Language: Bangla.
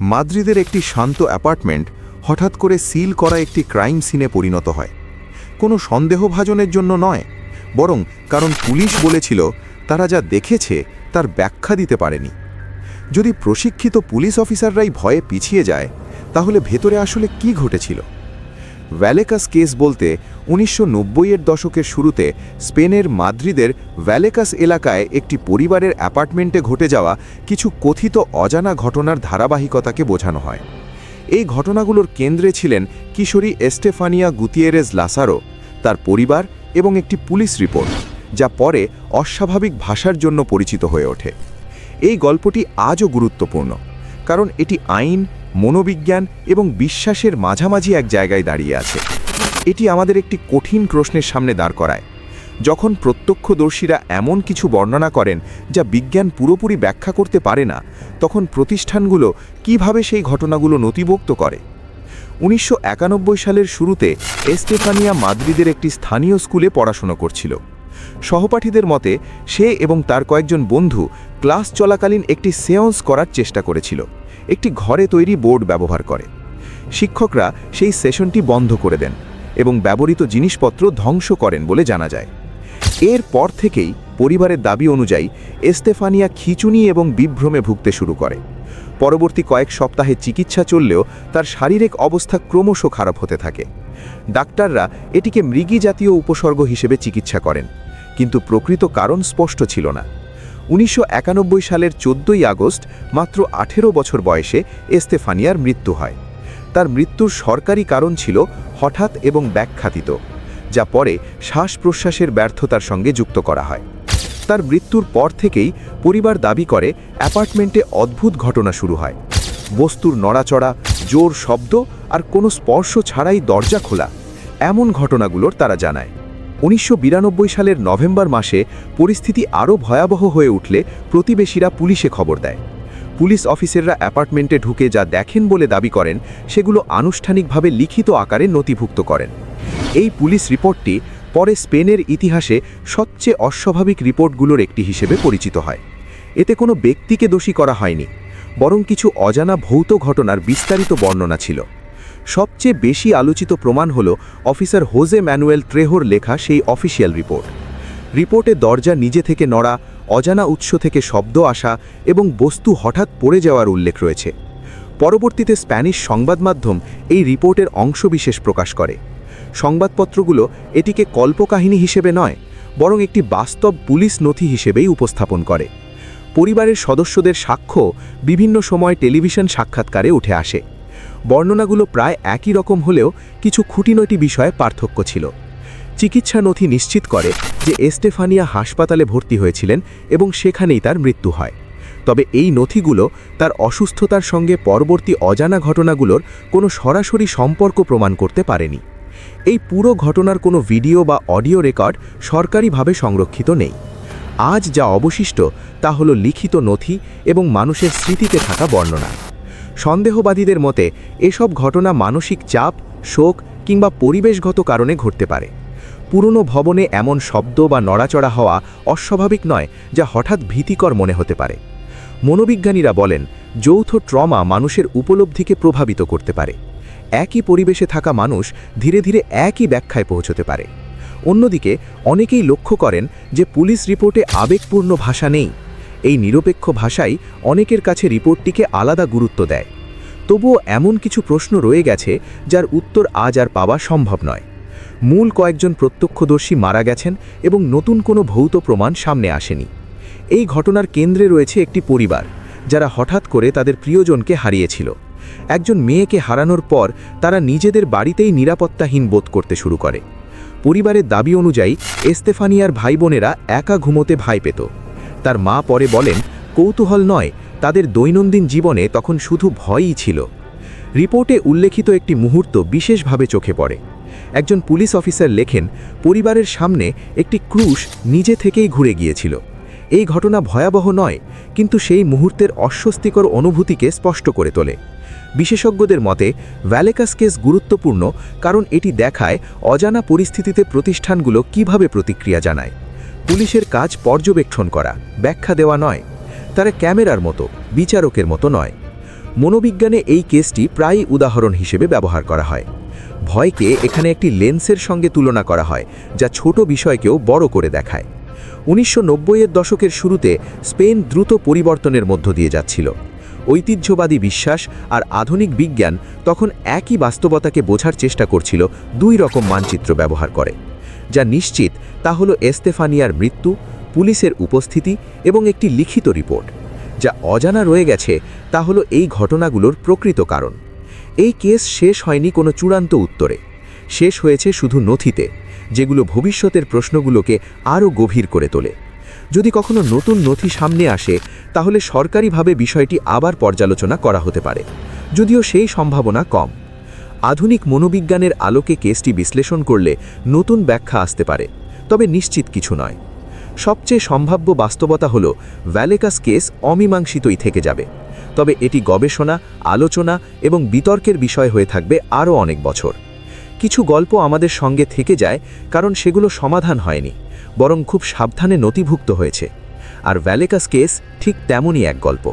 মাদ্রিদের একটি শান্ত অ্যাপার্টমেন্ট হঠাৎ করে সিল করা একটি ক্রাইম সিনে পরিণত হয়। কোনো সন্দেহভাজনের জন্য নয়, বরং কারণ পুলিশ বলেছিল তারা যা দেখেছে তার ব্যাখ্যা দিতে পারেনি। যদি প্রশিক্ষিত পুলিশ অফিসাররাই ভয়ে পিছিয়ে যায়, তাহলে ভেতরে আসলে কি ঘটেছিল? ভ্যালেকাস কেস বলতে উনিশশো এর দশকের শুরুতে স্পেনের মাদ্রিদের ভ্যালেকাস এলাকায় একটি পরিবারের অ্যাপার্টমেন্টে ঘটে যাওয়া কিছু কথিত অজানা ঘটনার ধারাবাহিকতাকে বোঝানো হয়। এই ঘটনাগুলোর কেন্দ্রে ছিলেন কিশোরী এস্টেফানিয়া গুতিয়েরেজ লাসারো, তার পরিবার এবং একটি পুলিশ রিপোর্ট, যা পরে অস্বাভাবিক ভাষার জন্য পরিচিত হয়ে ওঠে। এই গল্পটি আজও গুরুত্বপূর্ণ, কারণ এটি আইন, মনোবিজ্ঞান এবং বিশ্বাসের মাঝামাঝি এক জায়গায় দাঁড়িয়ে আছে। এটি আমাদের একটি কঠিন প্রশ্নের সামনে দাঁড় করায়। যখন প্রত্যক্ষদর্শীরা এমন কিছু বর্ণনা করেন যা বিজ্ঞান পুরোপুরি ব্যাখ্যা করতে পারে না, তখন প্রতিষ্ঠানগুলো কীভাবে সেই ঘটনাগুলো নথিভুক্ত করে? উনিশশো একানব্বই সালের শুরুতে এস্টেফানিয়া মাদ্রিদের একটি স্থানীয় স্কুলে পড়াশোনা করছিল। সহপাঠীদের মতে, সে এবং তার কয়েকজন বন্ধু ক্লাস চলাকালীন একটি সেয়ন্স করার চেষ্টা করেছিল, একটি ঘরে তৈরি বোর্ড ব্যবহার করে। শিক্ষকরা সেই সেশনটি বন্ধ করে দেন। এবং ব্যবহৃত জিনিসপত্র ধ্বংস করেন বলে জানা যায়। এর পর থেকেই পরিবারের দাবি অনুযায়ী এস্তেফানিয়া খিচুনি এবং বিভ্রমে ভুগতে শুরু করে। পরবর্তী কয়েক সপ্তাহে চিকিৎসা চললেও তার শারীরিক অবস্থা ক্রমশ খারাপ হতে থাকে। ডাক্তাররা এটিকে মৃগী জাতীয় উপসর্গ হিসেবে চিকিৎসা করেন, কিন্তু প্রকৃত কারণ স্পষ্ট ছিল না। উনিশশো একানব্বই সালের চোদ্দই আগস্ট, মাত্র আঠেরো বছর বয়সে এস্তেফানিয়ার মৃত্যু হয়। তার মৃত্যুর সরকারি কারণ ছিল হঠাৎ এবং ব্যাখ্যাতীত, যা পরে শ্বাস প্রশ্বাসের ব্যর্থতার সঙ্গে যুক্ত করা হয়। তার মৃত্যুর পর থেকেই পরিবার দাবি করে অ্যাপার্টমেন্টে অদ্ভুত ঘটনা শুরু হয়। বস্তুর নড়াচড়া, জোর শব্দ আর কোনো স্পর্শ ছাড়াই দরজা খোলা, এমন ঘটনাগুলোর তারা জানায়। উনিশশো বিরানব্বই সালের নভেম্বর মাসে পরিস্থিতি আরও ভয়াবহ হয়ে উঠলে প্রতিবেশীরা পুলিশে খবর দেয়। পুলিশ অফিসাররা অ্যাপার্টমেন্টে ঢুকে যা দেখেন বলে দাবি করেন, সেগুলো আনুষ্ঠানিকভাবে লিখিত আকারে নথিভুক্ত করেন। এই পুলিশ রিপোর্টটি পরে স্পেনের ইতিহাসে সবচেয়ে অস্বাভাবিক রিপোর্টগুলোর একটি হিসেবে পরিচিত হয়। এতে কোনো ব্যক্তিকে দোষী করা হয়নি, বরং কিছু অজানা ভৌত ঘটনার বিস্তারিত বর্ণনা ছিল। সবচেয়ে বেশি আলোচিত প্রমাণ হল অফিসার হোজে ম্যানুয়েল ট্রেহোর লেখা সেই অফিসিয়াল রিপোর্ট। রিপোর্টে দরজা নিজে থেকে নড়া অজানা উৎস থেকে শব্দ আসা এবং বস্তু হঠাৎ পড়ে যাওয়ার উল্লেখ রয়েছে। পরবর্তীতে স্প্যানিশ সংবাদ মাধ্যম এই রিপোর্টের অংশবিশেষ প্রকাশ করে। সংবাদপত্রগুলো এটিকে কল্পকাহিনী হিসেবে নয়, বরং একটি বাস্তব পুলিশ নথি হিসেবেই উপস্থাপন করে। পরিবারের সদস্যদের সাক্ষ্য বিভিন্ন সময় টেলিভিশন সাক্ষাৎকারে উঠে আসে। বর্ণনাগুলো প্রায় একই রকম হলেও কিছু খুঁটিনটি বিষয়ে পার্থক্য ছিল। চিকিৎসা নথি নিশ্চিত করে যে এস্টেফানিয়া হাসপাতালে ভর্তি হয়েছিলেন এবং সেখানেই তার মৃত্যু হয়। তবে এই নথিগুলো তার অসুস্থতার সঙ্গে পরবর্তী অজানা ঘটনাগুলোর কোনো সরাসরি সম্পর্ক প্রমাণ করতে পারেনি। এই পুরো ঘটনার কোনো ভিডিও বা অডিও রেকর্ড সরকারিভাবে সংরক্ষিত নেই। আজ যা অবশিষ্ট তা হলো লিখিত নথি এবং মানুষের স্মৃতিতে থাকা বর্ণনা। সন্দেহবাদীদের মতে এসব ঘটনা মানসিক চাপ, শোক কিংবা পরিবেশগত কারণে ঘটতে পারে। পুরনো ভবনে এমন শব্দ বা নড়াচড়া হওয়া অস্বাভাবিক নয়, যা হঠাৎ ভীতিকর মনে হতে পারে। মনোবিজ্ঞানীরা বলেন, যৌথ ট্রমা মানুষের উপলব্ধিকে প্রভাবিত করতে পারে। একই পরিবেশে থাকা মানুষ ধীরে ধীরে একই ব্যাখ্যায় পৌঁছতে পারে। অন্যদিকে, অনেকেই লক্ষ্য করেন যে পুলিশ রিপোর্টে আবেগপূর্ণ ভাষা নেই। এই নিরপেক্ষ ভাষাই অনেকের কাছে রিপোর্টটিকে আলাদা গুরুত্ব দেয়। তবুও এমন কিছু প্রশ্ন রয়ে গেছে, যার উত্তর আজ আর পাওয়া সম্ভব নয়। মূল কয়েকজন প্রত্যক্ষদর্শী মারা গেছেন এবং নতুন কোনো ভৌত প্রমাণ সামনে আসেনি। এই ঘটনার কেন্দ্রে রয়েছে একটি পরিবার, যারা হঠাৎ করে তাদের প্রিয়জনকে হারিয়েছিল। একজন মেয়েকে হারানোর পর তারা নিজেদের বাড়িতেই নিরাপত্তাহীন বোধ করতে শুরু করে। পরিবারের দাবি অনুযায়ী, এস্তেফানিয়ার ভাই বোনেরা একা ঘুমোতে ভাই পেত। তার মা পরে বলেন, কৌতূহল নয়, তাদের দৈনন্দিন জীবনে তখন শুধু ভয়ই ছিল। রিপোর্টে উল্লেখিত একটি মুহূর্ত বিশেষভাবে চোখে পড়ে। একজন পুলিশ অফিসার লেখেন, পরিবারের সামনে একটি ক্রুশ নিজে থেকেই ঘুরে গিয়েছিল। এই ঘটনা ভয়াবহ নয়, কিন্তু সেই মুহূর্তের অস্বস্তিকর অনুভূতিকে স্পষ্ট করে তোলে। বিশেষজ্ঞদের মতে, ভ্যালেকাস কেস গুরুত্বপূর্ণ কারণ এটি দেখায় অজানা পরিস্থিতিতে প্রতিষ্ঠানগুলো কীভাবে প্রতিক্রিয়া জানায়। পুলিশের কাজ পর্যবেক্ষণ করা, ব্যাখ্যা দেওয়া নয়। তারা ক্যামেরার মতো, বিচারকের মতো নয়। মনোবিজ্ঞানে এই কেসটি প্রায়ই উদাহরণ হিসেবে ব্যবহার করা হয়। ভয়কে এখানে একটি লেন্সের সঙ্গে তুলনা করা হয়, যা ছোট বিষয়কেও বড় করে দেখায়। উনিশশো এর দশকের শুরুতে স্পেন দ্রুত পরিবর্তনের মধ্য দিয়ে যাচ্ছিল। ঐতিহ্যবাদী বিশ্বাস আর আধুনিক বিজ্ঞান তখন একই বাস্তবতাকে বোঝার চেষ্টা করছিল দুই রকম মানচিত্র ব্যবহার করে। যা নিশ্চিত তা হলো এস্তেফানিয়ার মৃত্যু, পুলিশের উপস্থিতি এবং একটি লিখিত রিপোর্ট। যা অজানা রয়ে গেছে তা হলো এই ঘটনাগুলোর প্রকৃত কারণ। এই কেস শেষ হয়নি কোনো চূড়ান্ত উত্তরে। শেষ হয়েছে শুধু নথিতে, যেগুলো ভবিষ্যতের প্রশ্নগুলোকে আরও গভীর করে তোলে। যদি কখনো নতুন নথি সামনে আসে, তাহলে সরকারিভাবে বিষয়টি আবার পর্যালোচনা করা হতে পারে, যদিও সেই সম্ভাবনা কম। আধুনিক মনোবিজ্ঞানের আলোকে কেসটি বিশ্লেষণ করলে নতুন ব্যাখ্যা আসতে পারে, তবে নিশ্চিত কিছু নয়। সবচেয়ে সম্ভাব্য বাস্তবতা হল ভ্যালেকাস কেস অমীমাংসিতই থেকে যাবে। তবে এটি গবেষণা, আলোচনা এবং বিতর্কের বিষয় হয়ে থাকবে আরও অনেক বছর। কিছু গল্প আমাদের সঙ্গে থেকে যায়, কারণ সেগুলো সমাধান হয়নি, বরং খুব সাবধানে নথিভুক্ত হয়েছে। আর ভ্যালেকাস কেস ঠিক তেমনই এক গল্প।